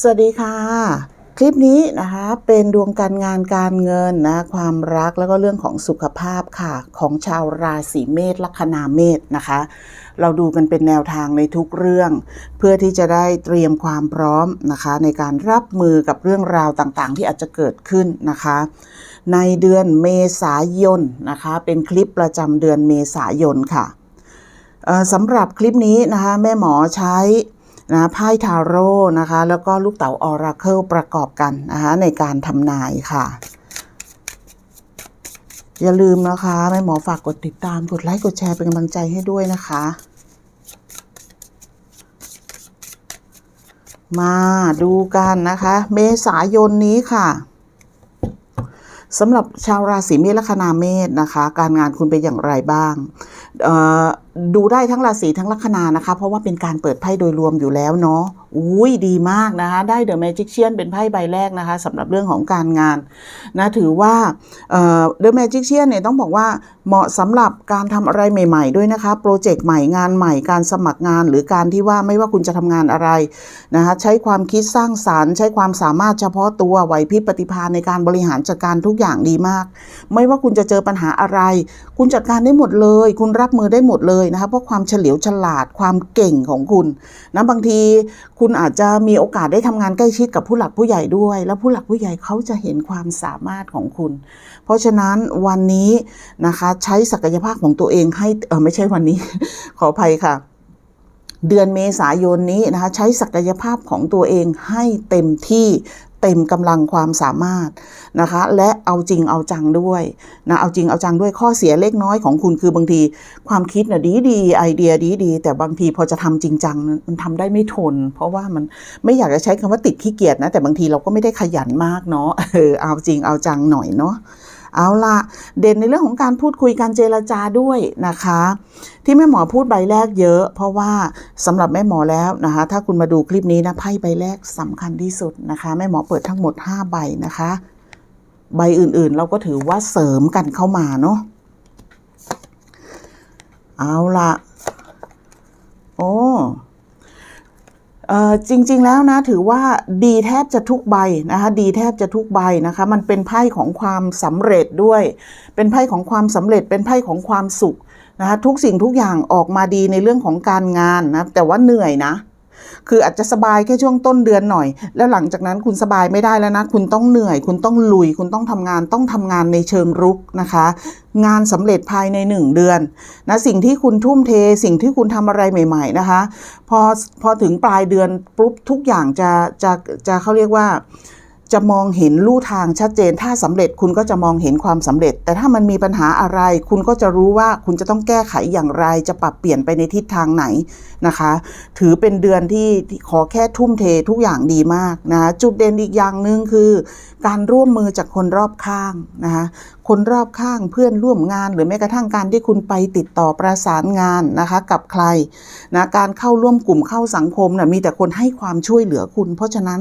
สวัสดีค่ะ คลิปนี้นะคะเป็นดวงการงานการเงินนะความรักแล้วก็เรื่องของสุขภาพค่ะของชาวราศีเมษลัคนาเมษนะคะ เราดูกันเป็นแนวทางในทุกเรื่อง เพื่อที่จะได้เตรียมความพร้อมนะคะ ในการรับมือกับเรื่องราวต่างๆ ที่อาจจะเกิดขึ้นนะคะ ในเดือนเมษายนนะคะ เป็นคลิปประจำเดือนเมษายนค่ะสำหรับคลิปนี้นะคะแม่หมอใช้ นะไพ่ทาโร่นะคะ แล้วก็ลูกเต๋าออราเคิลประกอบกันนะคะในการทำนายค่ะ อย่าลืมนะคะแม่หมอฝากกดติดตามกดไลค์กดแชร์เป็นกำลังใจให้ด้วยนะคะ มาดูกันนะคะ เมษายนนี้ค่ะสำหรับชาวราศีเมษละคนาเมษนะคะ การงานคุณเป็นอย่างไรบ้างเอ่อ ดูได้ทั้งราศีทั้งลัคนานะคะ เพราะว่าเป็นการเปิดไพ่โดยรวมอยู่แล้วเนาะอุ้ยดีมากนะคะ ได้เดอะแมจิกเชียนเป็นไพ่ใบแรกนะคะสำหรับเรื่องของการงานนะถือว่าเดอะแมจิกเชียนเนี่ยต้องบอกว่าเหมาะสำหรับการทำอะไรใหม่ ๆ ด้วยนะคะโปรเจกต์ใหม่งานใหม่การสมัครงาน หรือการที่ว่าไม่ว่าคุณจะทำงานอะไรนะคะใช้ความคิดสร้างสารรค์ ใช้ความสามารถเฉพาะตัวไหวพริบปฏิภาณในการบริหารจัดการทุกอย่างดีมาก ไม่ว่าคุณจะเจอปัญหาอะไร คุณจัดการได้หมดเลย คุณรับมือได้หมดเลยนะคะเพราะความเฉลียวฉลาดความเก่งของคุณนะบางทีคุณอาจจะมีโอกาสได้ทำงานใกล้ชิดกับผู้หลักผู้ใหญ่ด้วย แล้วผู้หลักผู้ใหญ่เขาจะเห็นความสามารถของคุณ เพราะฉะนั้นวันนี้นะคะใช้ศักยภาพของตัวเองให้เออไม่ใช่วันนี้ ขออภัยค่ะเดือนเมษายนนี้นะคะใช้ศักยภาพของตัวเองให้เต็มที่ เต็มกำลังความสามารถนะคะ และเอาจริงเอาจังด้วยนะเอาจริงเอาจังด้วยข้อเสียเล็กน้อยของคุณคือบางที ความคิดน่ะดีดีไอเดียดีดีแต่บางทีพอจะทำจริงจังมันทำได้ไม่ทน เพราะว่ามันไม่อยากจะใช้คำว่าติดขี้เกียจนะแต่บางทีเราก็ไม่ได้ขยันมากเนาะเออเอาจริงเอาจังหน่อยเนาะ เอาละเด่นในเรื่องของการพูดคุยการเจรจาด้วยนะคะ ที่แม่หมอพูดใบแรกเยอะ เพราะว่าสำหรับแม่หมอแล้วนะคะ ถ้าคุณมาดูคลิปนี้นะไพ่ใบแรกสำคัญที่สุดนะคะแม่หมอเปิดทั้งหมด 5 ใบนะคะ ใบอื่นๆ เราก็ถือว่าเสริมกันเข้ามาเนาะเอาละโอ้ เอ่อ จริง ๆ แล้วนะถือว่าดีแทบจะทุกใบนะคะดีแทบจะทุกใบนะคะมันเป็นไพ่ของความสำเร็จด้วย เป็นไพ่ของความสำเร็จ เป็นไพ่ของความสุขนะคะทุกสิ่งทุกอย่างออกมาดีในเรื่องของการงานนะแต่ว่าเหนื่อยนะ คืออาจจะสบายแค่ช่วงต้นเดือนหน่อย แล้วหลังจากนั้นคุณสบายไม่ได้แล้วนะ คุณต้องเหนื่อย คุณต้องลุย คุณต้องทำงาน ต้องทำงานในเชิงรุกนะคะ งานสำเร็จภายในหนึ่งเดือนนะสิ่งที่คุณทุ่มเท สิ่งที่คุณทำอะไรใหม่ ๆ นะคะ พอพอถึงปลายเดือนปุ๊บทุกอย่างจะจะจะเขาเรียกว่า จะมองเห็นลู่ทางชัดเจน ถ้าสำเร็จคุณก็จะมองเห็นความสำเร็จ แต่ถ้ามันมีปัญหาอะไร คุณก็จะรู้ว่าคุณจะต้องแก้ไขอย่างไร จะปรับเปลี่ยนไปในทิศทางไหนนะคะ ถือเป็นเดือนที่ขอแค่ทุ่มเททุกอย่างดีมากนะจุดเด่นอีกอย่างหนึ่งคือ การร่วมมือจากคนรอบข้างนะคะคนรอบข้างเพื่อนร่วมงาน หรือแม้กระทั่งการที่คุณไปติดต่อประสานงานนะคะ กับใครนะการเข้าร่วมกลุ่มเข้าสังคมนะมีแต่คนให้ความช่วยเหลือคุณ เพราะฉะนั้น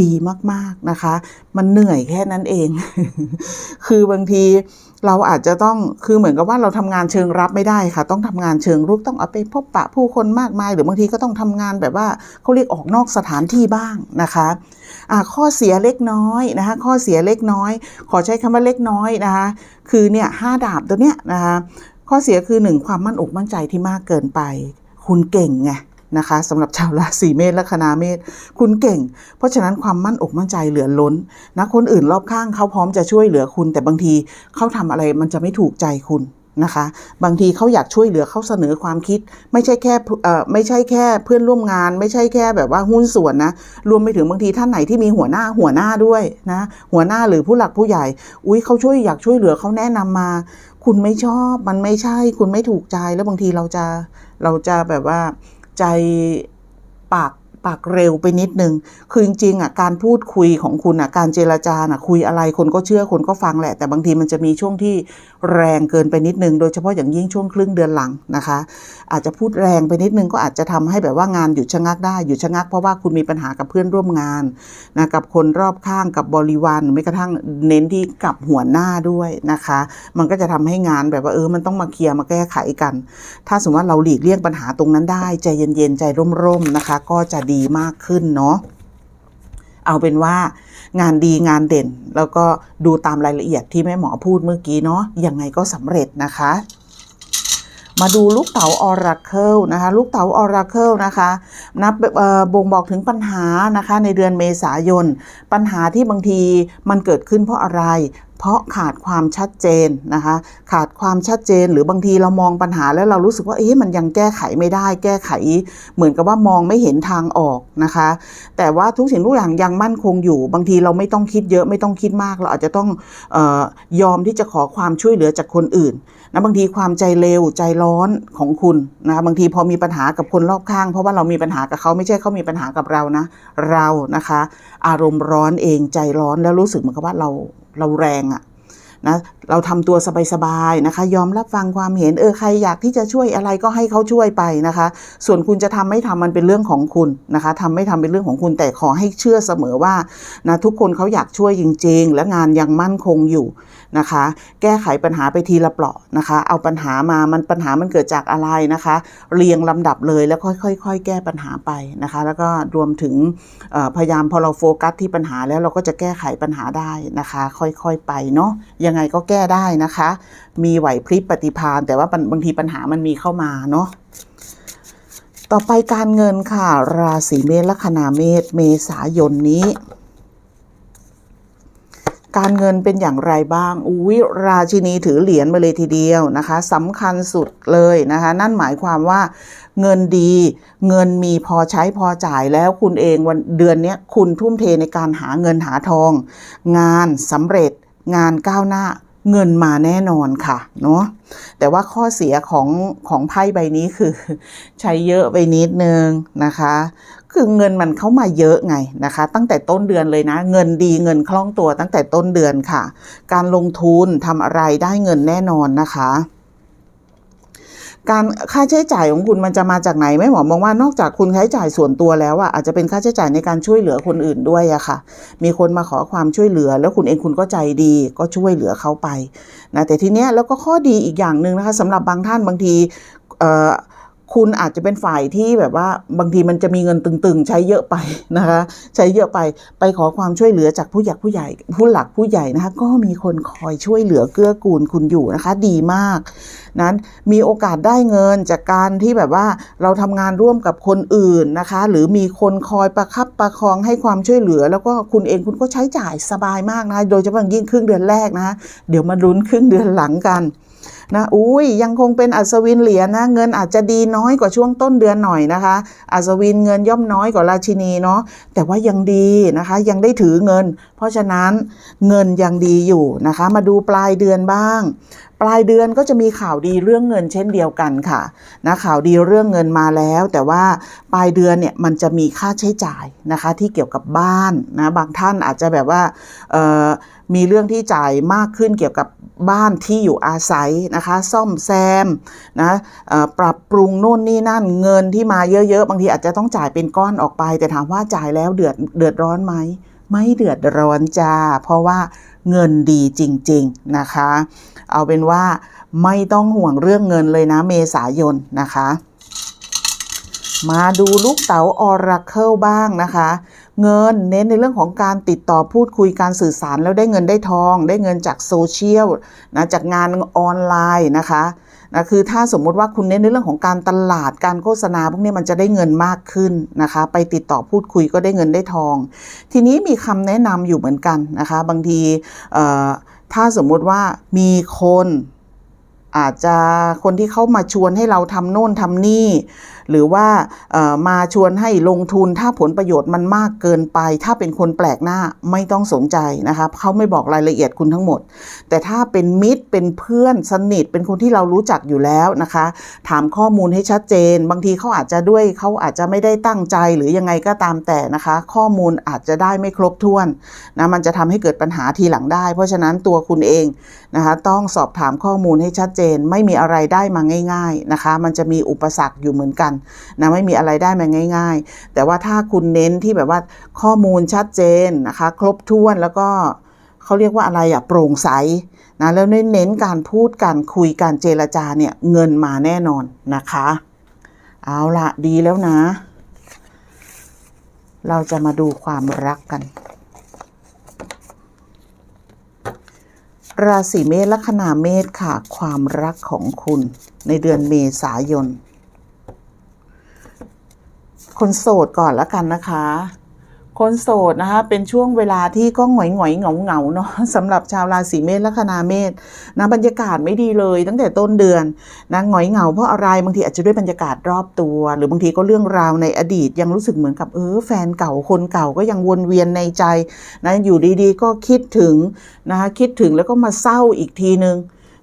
ดีมากๆนะคะ มันเหนื่อยแค่นั้นเอง คือบางทีเราอาจจะต้องคือเหมือนกับว่าเราทำงานเชิงรับไม่ได้ค่ะ ต้องทำงานเชิงรุกต้องเอาไปพบปะผู้คนมากมาย หรือบางทีก็ต้องทำงานแบบว่าเขาเรียกออกนอกสถานที่บ้างนะคะอ่าข้อเสียเล็กน้อยนะคะ ข้อเสียเล็กน้อย ขอใช้คำว่าเล็กน้อยนะคะ คือเนี่ยห้าดาบตัวเนี้ยนะคะ ข้อเสียคือหนึ่งความมั่นอกมั่นใจที่มากเกินไป คุณเก่งไง นะคะสำหรับชาวราศีเมษและคณาเมษคุณเก่ง เพราะฉะนั้นความมั่นอกมั่นใจเหลือล้นนะคนอื่นรอบข้างเขาพร้อมจะช่วยเหลือคุณ แต่บางทีเขาทำอะไรมันจะไม่ถูกใจคุณนะคะ บางทีเขาอยากช่วยเหลือเขาเสนอความคิด ไม่ใช่แค่เอ่อไม่ใช่แค่เพื่อนร่วมงาน ไม่ใช่แค่แบบว่าหุ้นส่วนนะรวมไปถึงบางทีท่านไหนที่มีหัวหน้าหัวหน้าด้วยนะหัวหน้าหรือผู้หลักผู้ใหญ่ อุ้ยเขาช่วยอยากช่วยเหลือเขาแนะนำมา คุณไม่ชอบมันไม่ใช่ คุณไม่ถูกใจแล้วบางทีเราจะเราจะแบบว่า ใจปาก ปากเร็วไปนิดนึง คือจริงๆอะการพูดคุยของคุณอะการเจรจาอะคุยอะไรคนก็เชื่อคนก็ฟังแหละ แต่บางทีมันจะมีช่วงที่แรงเกินไปนิดนึง โดยเฉพาะอย่างยิ่งช่วงครึ่งเดือนหลังนะคะ อาจจะพูดแรงไปนิดนึงก็อาจจะทำให้แบบว่างานหยุดชะงักได้หยุดชะงักเพราะว่าคุณมีปัญหากับเพื่อนร่วมงานนะกับคนรอบข้างกับบริวารไม่กระทั่งเน้นที่กับหัวหน้าด้วยนะคะ มันก็จะทำให้งานแบบว่าเออมันต้องมาเคลียร์มาแก้ไขกัน ถ้าสมมติว่าเราหลีกเลี่ยงปัญหาตรงนั้นได้ใจเย็นๆใจร่มๆนะคะ ก็จะดีีมากขึ้นเนาะเอาเป็นว่างานดีงานเด่น แล้วก็ดูตามรายละเอียดที่แม่หมอพูดเมื่อกี้เนาะยังไงก็สำเร็จนะคะ มาดูลูกเต๋าออราเคิลนะคะ ลูกเต๋าออราเคิลนะคะนับบ่งบอกถึงปัญหานะคะ ในเดือนเมษายน ปัญหาที่บางทีมันเกิดขึ้นเพราะอะไร เพราะขาดความชัดเจนนะคะ ขาดความชัดเจนหรือบางทีเรามองปัญหาแล้วเรารู้สึกว่าเอ๊ะมันยังแก้ไขไม่ได้ แก้ไข เหมือนกับว่ามองไม่เห็นทางออกนะคะ แต่ว่าทุกสิ่งทุกอย่างยังมั่นคงอยู่ บางทีเราไม่ต้องคิดเยอะไม่ต้องคิดมาก เราอาจจะต้องออยอมที่จะขอความช่วยเหลือจากคนอื่นนะบางทีความใจเร็วใจร้อนของคุณนะคะบางทีพอมีปัญหากับคนรอบข้าง เพราะว่าเรามีปัญหากับเขาไม่ใช่เขามีปัญหากับเรานะ เรานะคะ อารมณ์ร้อนเองใจร้อนแล้วรู้สึกเหมือนกับว่าเรา เราแรงอะนะ เราทำตัวสบายๆนะคะ ยอมรับฟังความเห็นเออใครอยากที่จะช่วยอะไรก็ให้เขาช่วยไปนะคะ ส่วนคุณจะทำไม่ทำมันเป็นเรื่องของคุณนะคะทำไม่ทำเป็นเรื่องของคุณแต่ขอให้เชื่อเสมอว่านะทุกคนเขาอยากช่วยจริง ๆ และงานยังมั่นคงอยู่นะคะ แก้ไขปัญหาไปทีละเปราะนะคะ เอาปัญหามามันปัญหามันเกิดจากอะไรนะคะ เรียงลำดับเลยแล้วค่อยๆแก้ปัญหาไปนะคะ แล้วก็รวมถึงพยายามพอเราโฟกัสที่ปัญหาแล้วเราก็จะแก้ไขปัญหาได้นะคะ ค่อยๆไปเนาะยังไงก็แก้ได้นะคะ มีไหวพริบปฏิภาณแต่ว่าบางทีปัญหามันมีเข้ามาเนาะต่อไปการเงินค่ะ ราศีเมษลัคนาเมษเมษายนนี้ การเงินเป็นอย่างไรบ้างอุ้ยราชินีถือเหรียญมาเลยทีเดียวนะคะสำคัญสุดเลยนะคะ นั่นหมายความว่าเงินดี เงินมีพอใช้พอจ่ายแล้วคุณเองวันเดือนนี้คุณทุ่มเทในการหาเงินหาทอง งานสำเร็จงานก้าวหน้า เงินมาแน่นอนค่ะเนาะแต่ว่าข้อเสียของของไพ่ใบนี้คือ ใช้เยอะไปนิดนึงนะคะ คือเงินมันเข้ามาเยอะไงนะคะ ตั้งแต่ต้นเดือนเลยนะ เงินดีเงินคล่องตัวตั้งแต่ต้นเดือนค่ะ การลงทุนทำอะไรได้เงินแน่นอนนะคะ การค่าใช้จ่ายของคุณมันจะมาจากไหนแม่หมอมองว่านอกจากคุณใช้จ่ายส่วนตัวแล้วอะอาจจะเป็นค่าใช้จ่ายในการช่วยเหลือคนอื่นด้วยอะค่ะ มีคนมาขอความช่วยเหลือ แล้วคุณเองคุณก็ใจดีก็ช่วยเหลือเขาไปนะแต่ทีเนี้ยแล้วก็ข้อดีอีกอย่างหนึ่งนะคะสำหรับบางท่านบางทีเอ่อ คุณอาจจะเป็นฝ่ายที่แบบว่าบางทีมันจะมีเงินตึงๆ ใช้เยอะไปนะคะ ใช้เยอะไปไปขอความช่วยเหลือจากผู้ใหญ่ผู้ใหญ่ ผู้หลักผู้ใหญ่นะคะ ก็มีคนคอยช่วยเหลือเกื้อกูลคุณอยู่นะคะ ดีมาก นั้นมีโอกาสได้เงินจากการที่แบบว่าเราทำงานร่วมกับคนอื่นนะคะ หรือมีคนคอยประคับประคองให้ความช่วยเหลือ แล้วก็คุณเองคุณก็ใช้จ่ายสบายมากนะโดยเฉพาะยิ่งครึ่งเดือนแรกนะะเดี๋ยวมาลุ้นครึ่งเดือนหลังกัน นะอุ้ยยังคงเป็นอัศวินเหรียญนะเงินอาจจะดีน้อยกว่าช่วงต้นเดือนหน่อยนะคะ อัศวินเงินย่อมน้อยกว่าราชินีเนาะแต่ว่ายังดีนะคะ ยังได้ถือเงิน เพราะฉะนั้นเงินยังดีอยู่นะคะ มาดูปลายเดือนบ้าง ปลายเดือนก็จะมีข่าวดีเรื่องเงินเช่นเดียวกันค่ะนะข่าวดีเรื่องเงินมาแล้ว แต่ว่าปลายเดือนเนี่ยมันจะมีค่าใช้จ่ายนะคะ ที่เกี่ยวกับบ้านนะบางท่านอาจจะแบบว่าเอ่อมีเรื่องที่จ่ายมากขึ้นเกี่ยวกับบ้านที่อยู่อาศัยนะคะ ซ่อมแซมนะปรับปรุงโน่นนี่นั่นเงินที่มาเยอะๆ บางทีอาจจะต้องจ่ายเป็นก้อนออกไป แต่ถามว่าจ่ายแล้วเดือดเดือดร้อนไหมไม่เดือดร้อนจ้า เพราะว่าเงินดีจริง ๆนะคะ เอาเป็นว่าไม่ต้องห่วงเรื่องเงินเลยนะเมษายนนะคะ มาดูลูกเต๋าออราเคิลบ้างนะคะ เงินเน้นในเรื่องของการติดต่อพูดคุยการสื่อสารแล้วได้เงินได้ทอง ได้เงินจากโซเชียลนะจากงานออนไลน์นะคะนะคือถ้าสมมุติว่าคุณเน้นในเรื่องของการตลาดการโฆษณาพวกนี้มันจะได้เงินมากขึ้นนะคะ ไปติดต่อพูดคุยก็ได้เงินได้ทอง ทีนี้มีคำแนะนำอยู่เหมือนกันนะคะ บางทีถ้าสมมุติว่ามีคน อาจจะคนที่เขามาชวนให้เราทำโน่นทำนี่ หรือว่ามาชวนให้ลงทุนถ้าผลประโยชน์มันมากเกินไป ถ้าเป็นคนแปลกหน้าไม่ต้องสนใจนะคะเขาไม่บอกรายละเอียดคุณทั้งหมด แต่ถ้าเป็นมิตรเป็นเพื่อนสนิทเป็นคนที่เรารู้จักอยู่แล้วนะคะ ถามข้อมูลให้ชัดเจน บางทีเขาอาจจะด้วยเขาอาจจะไม่ได้ตั้งใจหรือยังไงก็ตามแต่นะคะ ข้อมูลอาจจะได้ไม่ครบถ้วนนะมันจะทำให้เกิดปัญหาทีหลังได้ เพราะฉะนั้นตัวคุณเองนะคะต้องสอบถามข้อมูลให้ชัดเจนไม่มีอะไรได้มาง่าย ๆนะคะ มันจะมีอุปสรรคอยู่เหมือนกันนะไม่มีอะไรได้มาง่าย ๆ แต่ว่าถ้าคุณเน้นที่แบบว่าข้อมูลชัดเจนนะคะ ครบถ้วนแล้วก็เขาเรียกว่าอะไรอะโปร่งใสนะแล้วเน้นการพูดการคุยการเจรจาเนี่ยเงินมาแน่นอนนะคะ เอาละดีแล้วนะ เราจะมาดูความรักกัน ราศีเมษลัคนาเมษค่ะ ความรักของคุณในเดือนเมษายน คนโสดก่อนละกันนะคะ คนโสดนะคะเป็นช่วงเวลาที่ก็หงอยหงอยเหงาเหงาๆเนาะสำหรับชาวราศีเมษลัคนาเมษนะบรรยากาศไม่ดีเลยตั้งแต่ต้นเดือนนะหงอยเหงาเพราะอะไรบางทีอาจจะด้วยบรรยากาศรอบตัว หรือบางทีก็เรื่องราวในอดีต ยังรู้สึกเหมือนกับเออแฟนเก่าคนเก่าก็ยังวนเวียนในใจนะอยู่ดีๆ ก็คิดถึงนะคะคิดถึงแล้วก็มาเศร้าอีกทีนึง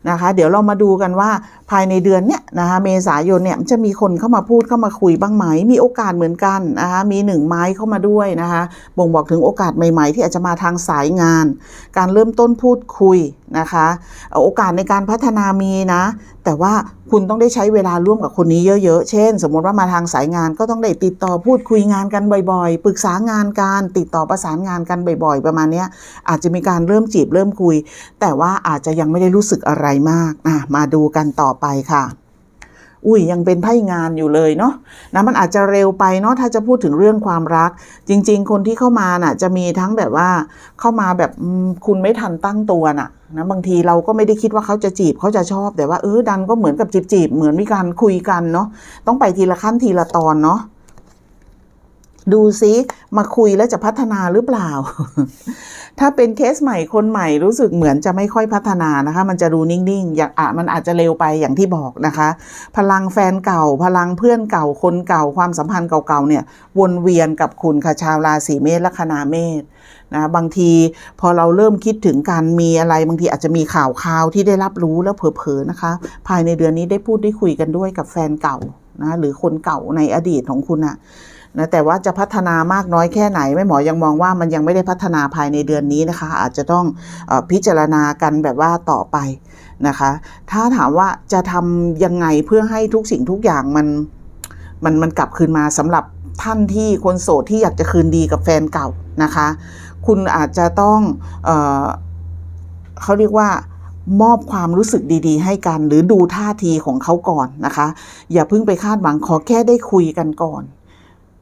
นะคะ เดี๋ยวเรามาดูกันว่า ภายในเดือนเนี้ยนะคะเมษายนเนี่ยจะมีคนเข้ามาพูดเข้ามาคุยบ้างไหม มีโอกาสเหมือนกันนะคะมีหนึ่งไม้เข้ามาด้วยนะคะบ่งบอกถึงโอกาสใหม่ ๆ ที่อาจจะมาทางสายงาน การเริ่มต้นพูดคุยนะคะโอกาสในการพัฒนามีนะ แต่ว่าคุณต้องได้ใช้เวลาร่วมกับคนนี้เยอะๆ เช่น สมมติว่ามาทางสายงานก็ต้องได้ติดต่อพูดคุยงานกันบ่อยๆ ปรึกษางานกันติดต่อประสานงานกันบ่อยๆ ประมาณนี้อาจจะมีการเริ่มจีบเริ่มคุย แต่ว่าอาจจะยังไม่ได้รู้สึกอะไรมากอะมาดูกันต่อไปค่ะอุ้ยยังเป็นไพ่งานอยู่เลยเนาะนะมันอาจจะเร็วไปเนาะถ้าจะพูดถึงเรื่องความรัก จริง ๆ คนที่เข้ามาน่ะ จะมีทั้งแบบว่าเข้ามาแบบคุณไม่ทันตั้งตัวน่ะนะบางทีเราก็ไม่ได้คิดว่าเขาจะจีบเขาจะชอบแต่ว่าเออดันก็เหมือนกับจีบจีบๆเหมือนมีการคุยกันเนาะต้องไปทีละขั้นทีละตอนเนาะ ดูซิมาคุยแล้วจะพัฒนาหรือเปล่า ถ้าเป็นเคสใหม่คนใหม่รู้สึกเหมือนจะไม่ค่อยพัฒนานะคะ มันจะดูนิ่งๆ อย่างอะมันอาจจะเร็วไปอย่างที่บอกนะคะ พลังแฟนเก่า พลังเพื่อนเก่าคนเก่าความสัมพันธ์เก่าๆเนี่ยวนเวียนกับคุณค่ะชาวราศีเมษลัคนาเมษนะบางทีพอเราเริ่มคิดถึงการมีอะไรบางทีอาจจะมีข่าวข่าวที่ได้รับรู้แล้วเผลอๆนะคะ ภายในเดือนนี้ได้พูดได้คุยกันด้วยกับแฟนเก่านะหรือคนเก่าในอดีตของคุณอะ นะแต่ว่าจะพัฒนามากน้อยแค่ไหนแม่หมอยังมองว่ามันยังไม่ได้พัฒนาภายในเดือนนี้นะคะ อาจจะต้องออพิจารณากันแบบว่าต่อไปนะคะ ถ้าถามว่าจะทำยังไงเพื่อให้ทุกสิ่งทุกอย่างมันมันมันกลับคืนมาสำหรับท่านที่คนโสดที่อยากจะคืนดีกับแฟนเก่านะคะ คุณอาจจะต้องเออเขาเรียกว่ามอบความรู้สึกดีๆ ให้กัน หรือดูท่าทีของเขาก่อนนะคะ อย่าเพิ่งไปคาดหวังขอแค่ได้คุยกันก่อน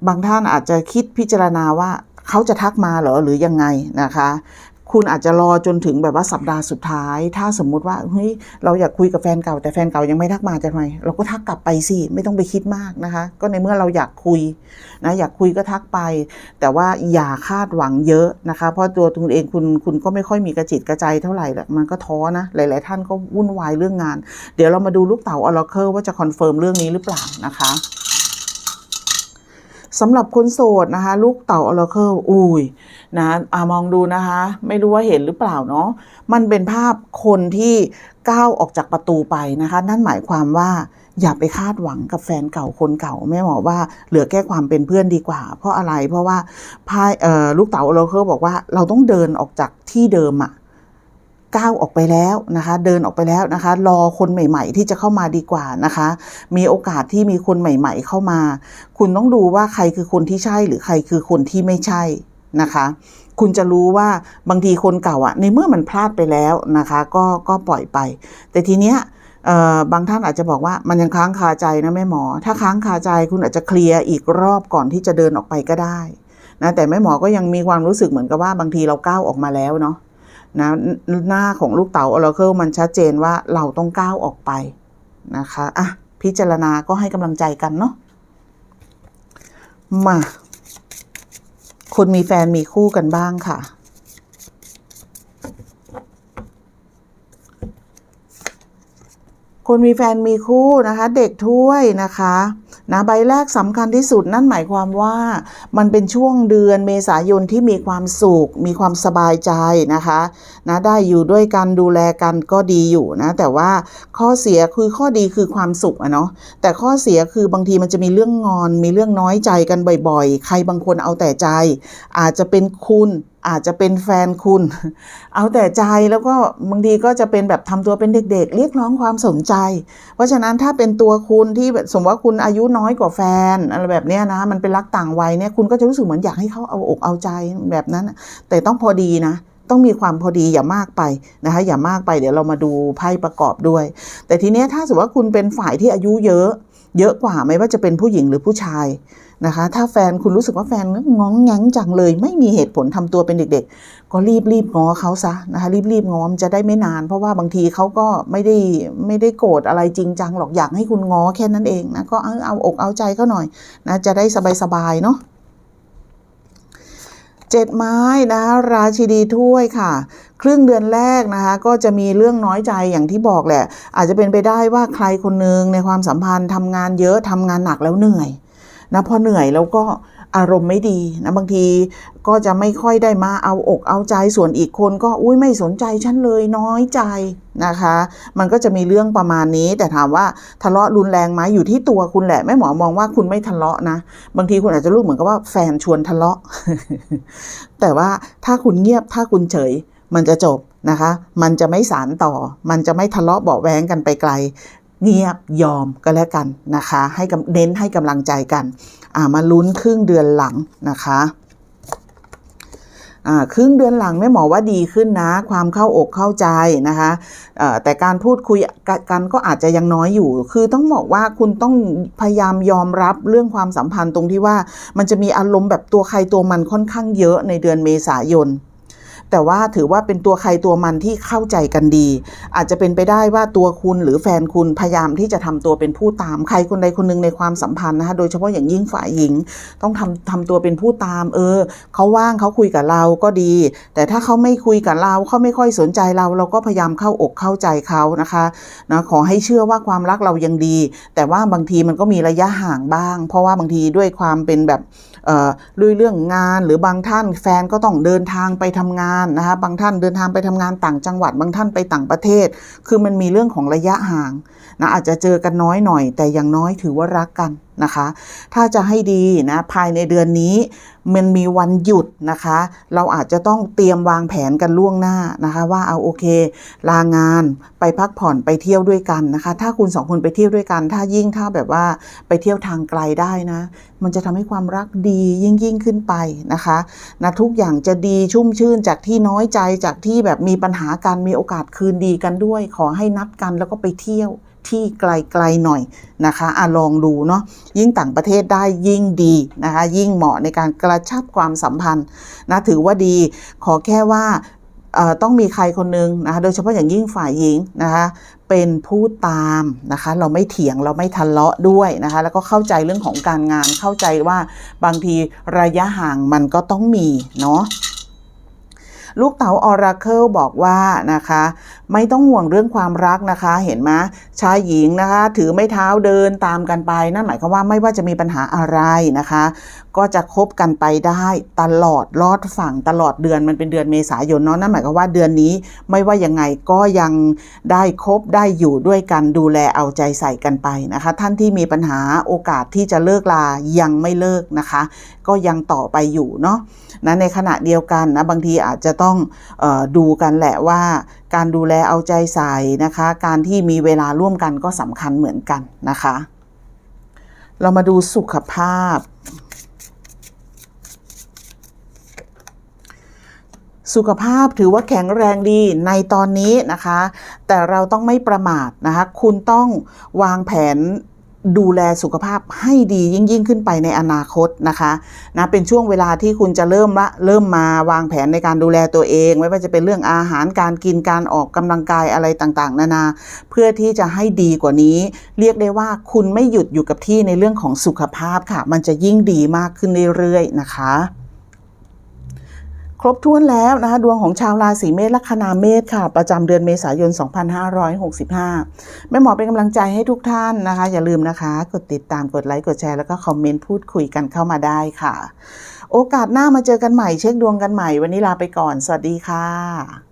บางท่านอาจจะคิดพิจารณาว่าเขาจะทักมาเหรอหรือยังไงนะคะคุณอาจจะรอจนถึงแบบว่าสัปดาห์สุดท้าย ถ้าสมมุติว่าเฮ้ยเราอยากคุยกับแฟนเก่าแต่แฟนเก่ายังไม่ทักมาจะทำไมเราก็ทักกลับไปสิไม่ต้องไปคิดมากนะคะ ก็ในเมื่อเราอยากคุยนะอยากคุยก็ทักไป แต่ว่าอย่าคาดหวังเยอะนะคะ เพราะตัวคุณเองคุณคุณก็ไม่ค่อยมีกระจิตกระใจเท่าไหร่แหละมันก็ท้อนะหลาย ๆ ท่านก็วุ่นวายเรื่องงาน เดี๋ยวเรามาดูลูกเต๋าออร์เคิลว่าจะคอนเฟิร์มเรื่องนี้หรือเปล่านะคะ สำหรับคนโสดนะคะ ลูกเต่าออร์เคิลอุ้ยนะอามองดูนะคะ ไม่รู้ว่าเห็นหรือเปล่าเนาะมันเป็นภาพคนที่ก้าวออกจากประตูไปนะคะ นั่นหมายความว่าอย่าไปคาดหวังกับแฟนเก่าคนเก่าแม่หมอว่าเหลือแค่ความเป็นเพื่อนดีกว่า เพราะอะไรเพราะว่าพายลูกเต๋าออร์เคิลบอกว่าเราต้องเดินออกจากที่เดิมอะ ก้าวออกไปแล้วนะคะ เดินออกไปแล้วนะคะ รอคนใหม่ ๆ ที่จะเข้ามาดีกว่านะคะ มีโอกาสที่มีคนใหม่ ๆ เข้ามา คุณต้องดูว่าใครคือคนที่ใช่หรือใครคือคนที่ไม่ใช่นะคะ คุณจะรู้ว่าบางทีคนเก่าอะในเมื่อมันพลาดไปแล้วนะคะ ก็ก็ปล่อยไป แต่ทีเนี้ยบางท่านอาจจะบอกว่ามันยังค้างคาใจนะแม่หมอ ถ้าค้างคาใจคุณอาจจะเคลียร์อีกรอบก่อนที่จะเดินออกไปก็ได้นะแต่แม่หมอก็ยังมีความรู้สึกเหมือนกับว่าบางทีเราก้าวออกมาแล้วเนาะ นะหน้าของลูกเต๋าออร์เคิลมันชัดเจนว่าเราต้องก้าวออกไปนะคะอะพิจารณาก็ให้กำลังใจกันเนาะมาคนมีแฟนมีคู่กันบ้างค่ะ คนมีแฟนมีคู่นะคะ เด็กถ้วยนะคะ นะใบแรกสำคัญที่สุดนั่นหมายความว่า มันเป็นช่วงเดือนเมษายนที่มีความสุข มีความสบายใจนะคะ นะได้อยู่ด้วยกันดูแลกันก็ดีอยู่นะ แต่ว่าข้อเสียคือข้อดีคือความสุขอะเนาะแต่ข้อเสียคือบางทีมันจะมีเรื่องงอน มีเรื่องน้อยใจกันบ่อยๆ ใครบางคนเอาแต่ใจ อาจจะเป็นคุณอาจจะเป็นแฟนคุณ เอาแต่ใจแล้วก็บางทีก็จะเป็นแบบทำตัวเป็นเด็ก ๆ เรียกร้องความสนใจ เพราะฉะนั้นถ้าเป็นตัวคุณที่สมมติว่าคุณอายุน้อยกว่าแฟนอะไรแบบนี้นะมันเป็นรักต่างวัยเนี่ยคุณก็จะรู้สึกเหมือนอยากให้เขาเอาอกเอาใจแบบนั้น แต่ต้องพอดีนะ ต้องมีความพอดีอย่ามากไปนะคะอย่ามากไปเดี๋ยวเรามาดูไพ่ประกอบด้วย แต่ทีเนี้ยถ้าสมมติว่าคุณเป็นฝ่ายที่อายุเยอะ เยอะกว่าไม่ว่าจะเป็นผู้หญิงหรือผู้ชายนะคะ ถ้าแฟนคุณรู้สึกว่าแฟนง้องแง้งจังเลย ไม่มีเหตุผลทำตัวเป็นเด็ก ๆ ก็รีบรีบง้อเขาซะนะคะรีบรีบง้อมจะได้ไม่นาน เพราะว่าบางทีเขาก็ไม่ได้ไม่ได้โกรธอะไรจริงจังหรอกอยากให้คุณง้อแค่นั้นเองนะก็เอาเอาอกเอาใจเขาหน่อยนะจะได้สบายๆเนาะ เจ็ดไม้นะคะราชินีถ้วยค่ะ ครึ่งเดือนแรกนะคะก็จะมีเรื่องน้อยใจอย่างที่บอกแหละ อาจจะเป็นไปได้ว่าใครคนหนึ่งในความสัมพันธ์ทำงานเยอะทำงานหนักแล้วเหนื่อยนะพอเหนื่อยแล้วก็ อารมณ์ไม่ดีนะบางทีก็จะไม่ค่อยได้มาเอาอกเอาใจส่วนอีกคนก็อุ้ยไม่สนใจฉันเลยน้อยใจนะคะ มันก็จะมีเรื่องประมาณนี้ แต่ถามว่าทะเลาะรุนแรงไหมอยู่ที่ตัวคุณแหละแม่หมอมองว่าคุณไม่ทะเลาะนะ บางทีคุณอาจจะรู้เหมือนกับว่าแฟนชวนทะเลาะ แต่ว่าถ้าคุณเงียบถ้าคุณเฉย มันจะจบนะคะ มันจะไม่สารต่อ มันจะไม่ทะเลาะเบาแว้งกันไปไกล เงียบยอมก็แล้วกันนะคะ ให้เน้นให้กำลังใจกันามาลุ้นครึ่งเดือนหลังนะคะครึ่งเดือนหลังแม่หมอว่าดีขึ้นนะ ความเข้าอกเข้าใจนะคะแต่การพูดคุยกันก็อาจจะยังน้อยอยู่ คือต้องบอกว่าคุณต้องพยายามยอมรับเรื่องความสัมพันธ์ตรงที่ว่า มันจะมีอารมณ์แบบตัวใครตัวมันค่อนข้างเยอะในเดือนเมษายน แต่ว่าถือว่าเป็นตัวใครตัวมันที่เข้าใจกันดี อาจจะเป็นไปได้ว่าตัวคุณหรือแฟนคุณพยายามที่จะทำตัวเป็นผู้ตามใครคนใดคนหนึ่งในความสัมพันธ์นะคะโดยเฉพาะอย่างยิ่งฝ่ายหญิง ต้องทำทำตัวเป็นผู้ตาม เออเขาว่างเขาคุยกับเราก็ดี แต่ถ้าเขาไม่คุยกับเราเขาไม่ค่อยสนใจเรา เราก็พยายามเข้าอกเข้าใจเขานะคะนะขอให้เชื่อว่าความรักเรายังดี แต่ว่าบางทีมันก็มีระยะห่างบ้าง เพราะว่าบางทีด้วยความเป็นแบบเอ่อด้วยเรื่องงานหรือบางท่านแฟนก็ต้องเดินทางไปทำงานนะคะบางท่านเดินทางไปทำงานต่างจังหวัด บางท่านไปต่างประเทศ คือมันมีเรื่องของระยะห่างนะอาจจะเจอกันน้อยหน่อย แต่อย่างน้อยถือว่ารักกัน นะคะ ถ้าจะให้ดีนะภายในเดือนนี้มันมีวันหยุดนะคะ เราอาจจะต้องเตรียมวางแผนกันล่วงหน้านะคะ ว่าเอาโอเค ลางานไปพักผ่อนไปเที่ยวด้วยกันนะคะ ถ้าคุณสองคนไปเที่ยวด้วยกัน ถ้ายิ่งถ้าแบบว่าไปเที่ยวทางไกลได้นะ มันจะทำให้ความรักดียิ่งยิ่งขึ้นไปนะคะนะทุกอย่างจะดีชุ่มชื่นจากที่น้อยใจจากที่แบบมีปัญหากันมีโอกาสคืนดีกันด้วย ขอให้นัดกันแล้วก็ไปเที่ยว ที่ไกลๆหน่อยนะคะอะลองดูเนาะยิ่งต่างประเทศได้ยิ่งดีนะคะยิ่งเหมาะในการกระชับความสัมพันธ์นะถือว่าดีขอแค่ว่าต้องมีใครคนหนึงนะคะโดยเฉพาะอย่างยิ่งฝ่ายหญิงนะคะเป็นผู้ตามนะคะเราไม่เถียงเราไม่ทะเลาะด้วยนะคะแล้วก็เข้าใจเรื่องของการงานเข้าใจว่าบางทีระยะห่างมันก็ต้องมีเนาะลูกเต๋าออราเคิลบอกว่านะคะ ไม่ต้องห่วงเรื่องความรักนะคะ เห็นไหมชายหญิงนะคะ ถือไม้เท้าเดินตามกันไป นั่นหมายความว่าไม่ว่าจะมีปัญหาอะไรนะคะ ก็จะคบกันไปได้ตลอดลอดฝั่งตลอดเดือนมันเป็นเดือนเมษายนเนาะนั่นหมายความว่าเดือนนี้ไม่ว่ายังไงก็ยังได้คบได้อยู่ด้วยกันดูแลเอาใจใส่กันไปนะคะ ท่านที่มีปัญหาโอกาสที่จะเลิกลายังไม่เลิกนะคะ ก็ยังต่อไปอยู่เนาะนะในขณะเดียวกันนะบางทีอาจจะต้องออดูกันแหละว่า การดูแลเอาใจใส่นะคะ การที่มีเวลาร่วมกันก็สำคัญเหมือนกันนะคะ เรามาดูสุขภาพ สุขภาพถือว่าแข็งแรงดีในตอนนี้นะคะ แต่เราต้องไม่ประมาทนะคะ คุณต้องวางแผน ดูแลสุขภาพให้ดียิ่งยิ่งขึ้นไปในอนาคตนะคะนะเป็นช่วงเวลาที่คุณจะเริ่มละเริ่มมาวางแผนในการดูแลตัวเอง ไม่ว่าจะเป็นเรื่องอาหารการกินการออกกำลังกายอะไรต่างๆ นานา เพื่อที่จะให้ดีกว่านี้ เรียกได้ว่าคุณไม่หยุดอยู่กับที่ในเรื่องของสุขภาพค่ะ มันจะยิ่งดีมากขึ้นเรื่อยๆนะคะ ครบถ้วนแล้วนะคะดวงของชาวราศีเมษลัคนาเมษค่ะ ประจำเดือนเมษายน 2565 แม่หมอเป็นกำลังใจให้ทุกท่านนะคะ อย่าลืมนะคะ กดติดตามกดไลค์กดแชร์แล้วก็คอมเมนต์พูดคุยกันเข้ามาได้ค่ะ โอกาสหน้ามาเจอกันใหม่เช็คดวงกันใหม่ วันนี้ลาไปก่อน สวัสดีค่ะ